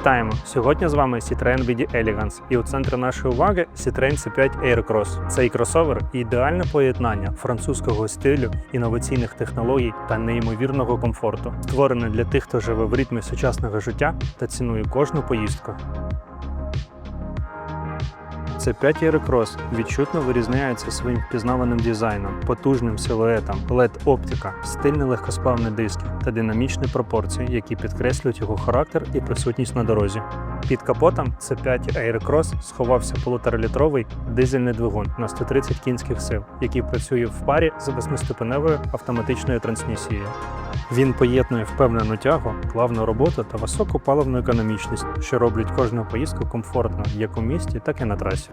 Вітаємо! Сьогодні з вами Citroen VD Elegance і у центрі нашої уваги Citroen C5 Aircross. Цей кросовер ідеальне поєднання французького стилю, інноваційних технологій та неймовірного комфорту, створений для тих, хто живе в ритмі сучасного життя та цінує кожну поїздку. Це 5 Aircross відчутно вирізняється своїм впізнаваним дизайном, потужним силуетом, LED-оптика, стильні легкосплавні диски та динамічні пропорції, які підкреслюють його характер і присутність на дорозі. Під капотом це 5 Aircross сховався полуторалітровий дизельний двигун на 130 кінських сил, який працює в парі з восьмиступеневою автоматичною трансмісією. Він поєднує впевнену тягу, плавну роботу та високу паливну економічність, що роблять кожну поїздку комфортно як у місті, так і на трасі.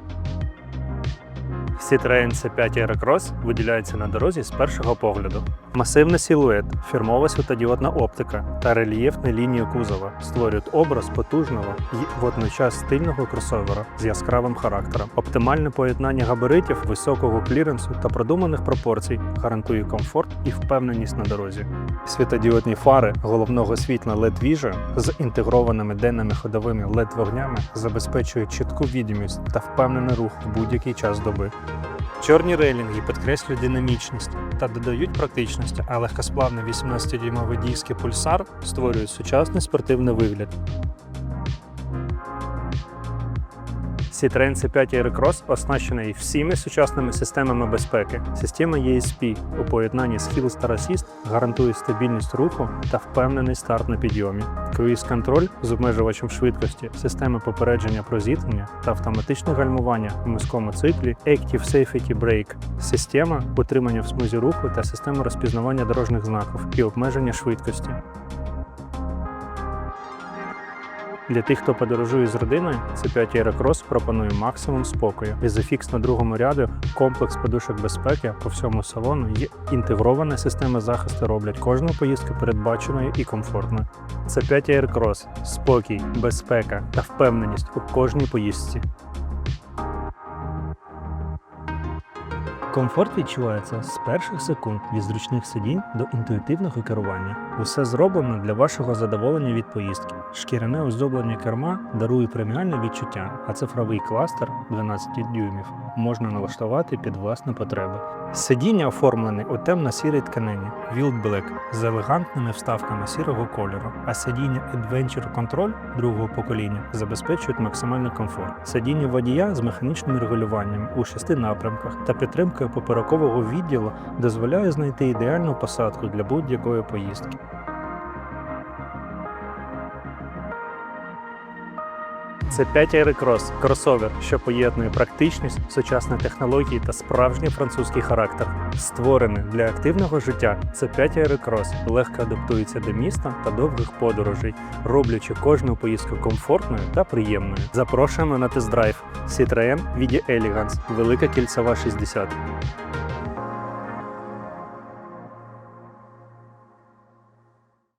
Citroen C5 Aircross виділяється на дорозі з першого погляду. Масивний силует, фірмова світодіодна оптика та рельєфні лінії кузова створюють образ потужного і водночас стильного кросовера з яскравим характером. Оптимальне поєднання габаритів, високого кліренсу та продуманих пропорцій гарантує комфорт і впевненість на дорозі. Світодіодні фари головного світла LED Vision з інтегрованими денними ходовими LED вогнями забезпечують чітку відомість та впевнений рух в будь-який час доби. Чорні рейлінги підкреслюють динамічність та додають практичності, а легкосплавний 18-дюймовий дійський пульсар створює сучасний спортивний вигляд. Citroen C5 Aircross оснащений всіми сучасними системами безпеки. Система ESP у поєднанні з Hill Star Assist гарантує стабільність руху та впевнений старт на підйомі. Круїз контроль з обмежувачем швидкості, системи попередження про зіткнення та автоматичне гальмування у міському циклі Active Safety Brake, система утримання в смузі руху та система розпізнавання дорожніх знаків і обмеження швидкості. Для тих, хто подорожує з родиною, C5 Aerocross пропонує максимум спокою. Ізофікс на другому ряду, комплекс подушок безпеки по всьому салону і інтегрована система захисту роблять кожну поїздку передбаченою і комфортною. C5 Aircross – спокій, безпека та впевненість у кожній поїздці. Комфорт відчувається з перших секунд від зручних сидінь до інтуїтивного керування. Усе зроблено для вашого задоволення від поїздки. Шкіряне оздоблення керма дарує преміальне відчуття, а цифровий кластер 12 дюймів можна налаштувати під власні потреби. Сидіння оформлені у темно-сірій тканині Wild Black з елегантними вставками сірого кольору, а сидіння Adventure Control другого покоління забезпечують максимальний комфорт. Сидіння водія з механічним регулюванням у шести напрямках та підтримкою поперекового відділу дозволяє знайти ідеальну посадку для будь-якої поїздки. Це 5 Aircross – кросовер, що поєднує практичність, сучасні технології та справжній французький характер. Створений для активного життя, це 5 Aircross легко адаптується до міста та довгих подорожей, роблячи кожну поїздку комфортною та приємною. Запрошуємо на тест-драйв Citroen VD Elegance, Велика Кільцева 60.